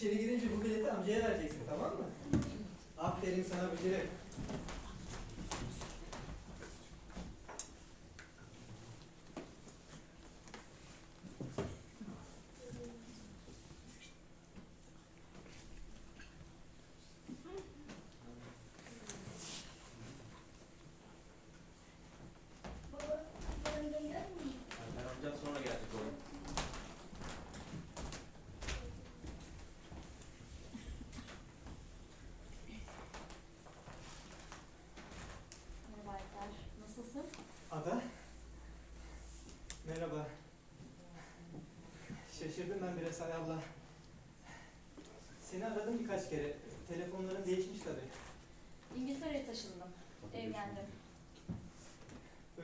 İçeri girince bu bileti amcaya vereceksin tamam mı? Aferin sana Bıcırık. Baba, ben gönder miyim? Ben amcam sonra gelecek oğlum. Merhaba Alper, nasılsın? Ada. Merhaba. Şaşırdım ben biraz hay Allah. Seni aradım birkaç kere. Telefonların değişmiş tabii. İngiltere'ye taşındım, evlendim.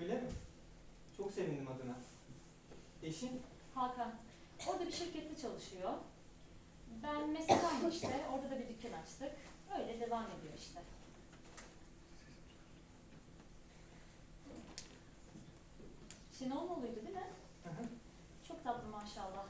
Öyle mi? Çok sevindim adına. Eşin? Hakan, orada bir şirkette çalışıyor. Ben meslektaşım işte, orada da bir dükkan açtık. Öyle devam ediyor işte. Şenolmalı'ydı değil mi? Hı hı. Çok tatlı maşallah.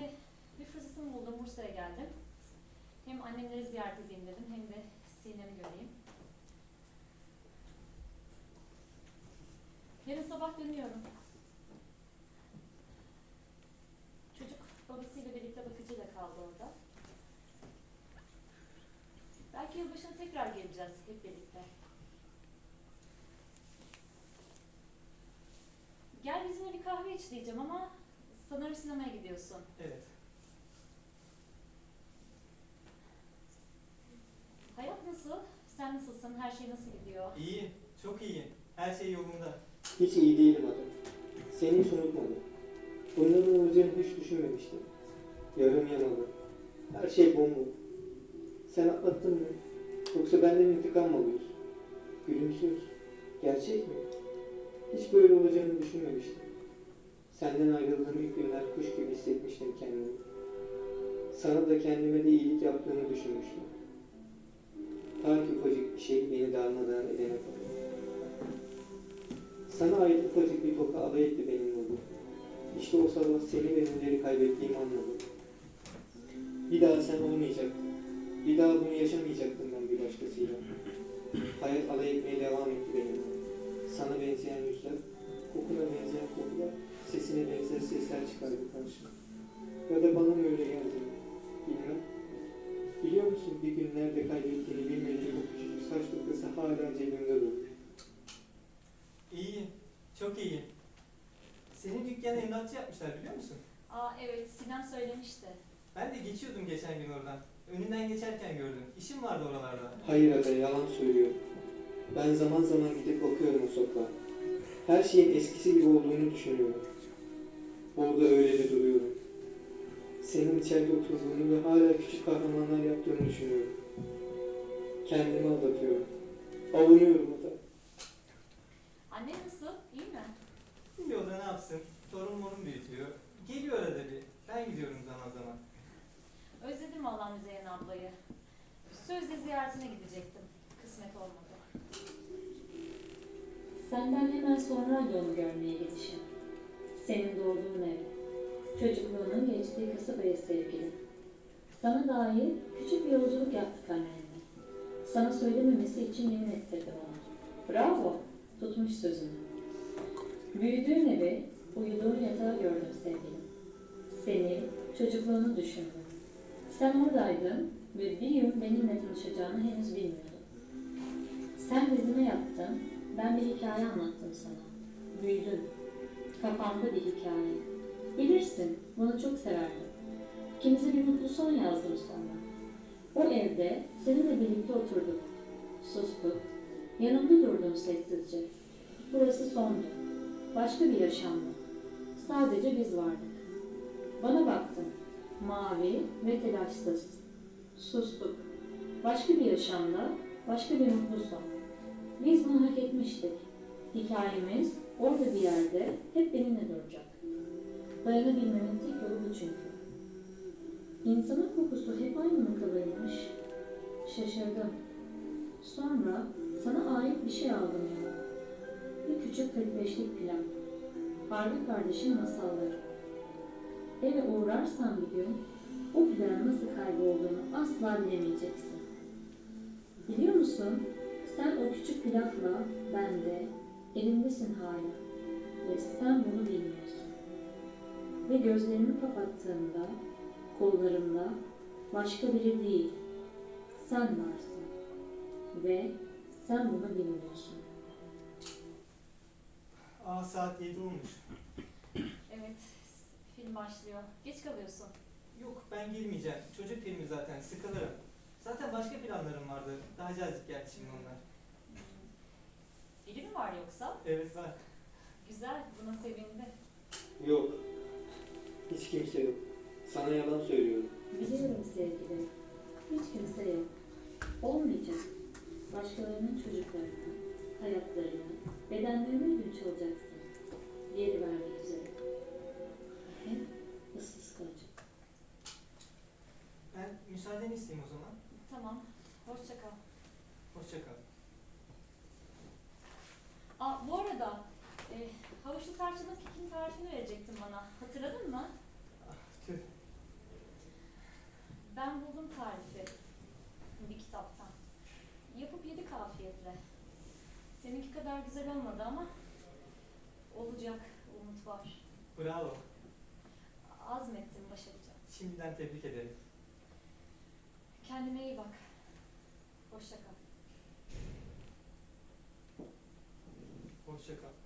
De bir fırsatımı buldum, Bursa'ya geldim. Hem annemleri ziyaret edeyim dedim, hem de Sinem'i göreyim. Yarın sabah dönüyorum. Çocuk babasıyla birlikte bakıcıyla kaldı orada. Belki yılbaşına tekrar geleceğiz hep birlikte. Gel bizimle bir kahve iç diyeceğim ama sanırım sinemaya gidiyorsun. Evet. Hayat nasıl? Sen nasılsın? Her şey nasıl gidiyor? İyi. Çok iyi. Her şey yolunda. Hiç iyi değilim adam. Seni hiç unutmadım. Bunların olacağını hiç düşünmemiştim. Yarım yanalı. Her şey bomba. Sen atlattın mı? Yoksa benden intikam mı alıyorsun? Gülümsüyorsun. Gerçek mi? Hiç böyle olacağını düşünmemiştim. Senden ayrıldığım ilk günler kuş gibi hissetmiştim kendimi. Sana da kendime de iyilik yaptığını düşünmüştüm. Ta ki ufacık bir şey beni darmadağın edene kadar. Sana ait ufacık bir toka alay etti benim yolum. İşte o sabah seni ve Nurleri kaybettiğimi anladım. Bir daha sen olmayacaktın. Bir daha bunu yaşamayacaktım ben bir başkasıyla. Hayat alay etmeye devam etti benimle. Sana benzeyen yüzler, kokuna benzeyen kokular, sesine benzer sesler çıkardı karşıma. Ya da bana mı öyle geldi? Bilmem. Biliyor musun bir gün nerede kaybettiğini bilmediğim bu küçücük saç dokusu hala cebimde duruyor. İyi. Çok iyi. Senin dükkanı emlakçı yapmışlar biliyor musun? Aa evet, Sinem söylemişti. Ben de geçiyordum geçen gün oradan. Önünden geçerken gördüm. İşim vardı oralarda. Hayır aga yalan söylüyor. Ben zaman zaman gidip bakıyorum o sokağa. Her şeyin eskisi gibi olduğunu düşünüyorum. Orada öyle de duruyorum. Senin içeride oturduğunu ve hala küçük kahramanlar yaptığını düşünüyorum. Kendimi aldatıyorum. Avunuyorum o da. Anne nasıl? İyi mi? Bilmiyor da ne yapsın. Torun morun büyütüyor. Geliyor arada bir. Ben gidiyorum zaman zaman. Özledim valla Müzeyyen ablayı. Sözde ziyaretine gidecektim. Kısmet olmadı. Senden hemen sonraydı onu görmeye gidişim. Senin doğduğun ev. Çocukluğunun geçtiği kasabaya sevgilim. Sana dair küçük bir yolculuk yaptık annenle. Sana söylememesi için yemin ettirdi bana. Bravo, tutmuş sözünü. Büyüdüğün evi, uyuduğun yatağı gördüm sevgilim. Seni, çocukluğunu düşündüm. Sen oradaydın ve bir gün benimle tanışacağını henüz bilmiyordum. Sen dizime yattın, ben bir hikaye anlattım sana. Büyüdün. Kafamda bir hikaye. Bilirsin, bunu çok severdim. İkimize bir mutlu son yazdım sonra. O evde seninle birlikte oturduk. Sustuk. Yanımda durdun sessizce. Burası sondu. Başka bir yaşamdı. Sadece biz vardık. Bana baktın. Mavi ve telaşsız. Sustuk. Başka bir yaşamda Başka bir mutlu son. Biz bunu hak etmiştik. Hikayemiz orada bir yerde hep benimle duracak. Dayanabilmemin tek yolu bu çünkü. İnsanın kokusu hep aynı mı kalırmış? Şaşırdım. Sonra sana ait bir şey aldım yanıma. Bir küçük 45'lik plan. Harbi kardeşin masalları. Eve uğrarsan bir gün o planın nasıl kaybolduğunu asla bilemeyeceksin. Biliyor musun? Sen o küçük plakla ben de elimdesin hala. Ve sen bunu bilmiyorsun. Ve gözlerimi kapattığımda kollarımda başka biri değil. Sen varsın. Ve sen bunu bilmiyorsun. Aa saat 7 olmuş. Evet, film başlıyor. Geç kalıyorsun. Yok ben girmeyeceğim. Çocuk filmi zaten sıkılırım. Zaten başka planlarım vardı. Daha cazip geldi şimdi onlar. Biri mi var yoksa? Evet var. Güzel, buna sevindim. Yok. Hiç kimse yok. Sana yalan söylüyorum. Biliyorum sevgilim. Hiç kimse yok. Olmayacak. Başkalarının çocuklarını, hayatlarını, bedenlerini ödünç alacaksın. Havuçlu tarçının kekin tarifini verecektin bana. Hatırladın mı? Ah. Ben buldum tarifi. Bir kitaptan. Yapıp yedi kafiyetle. Seninki kadar güzel olmadı ama olacak umut var. Bravo. Azmettim, başaracağım. Şimdiden tebrik ederim. Kendine iyi bak. Hoşça kal. Hoşça kal.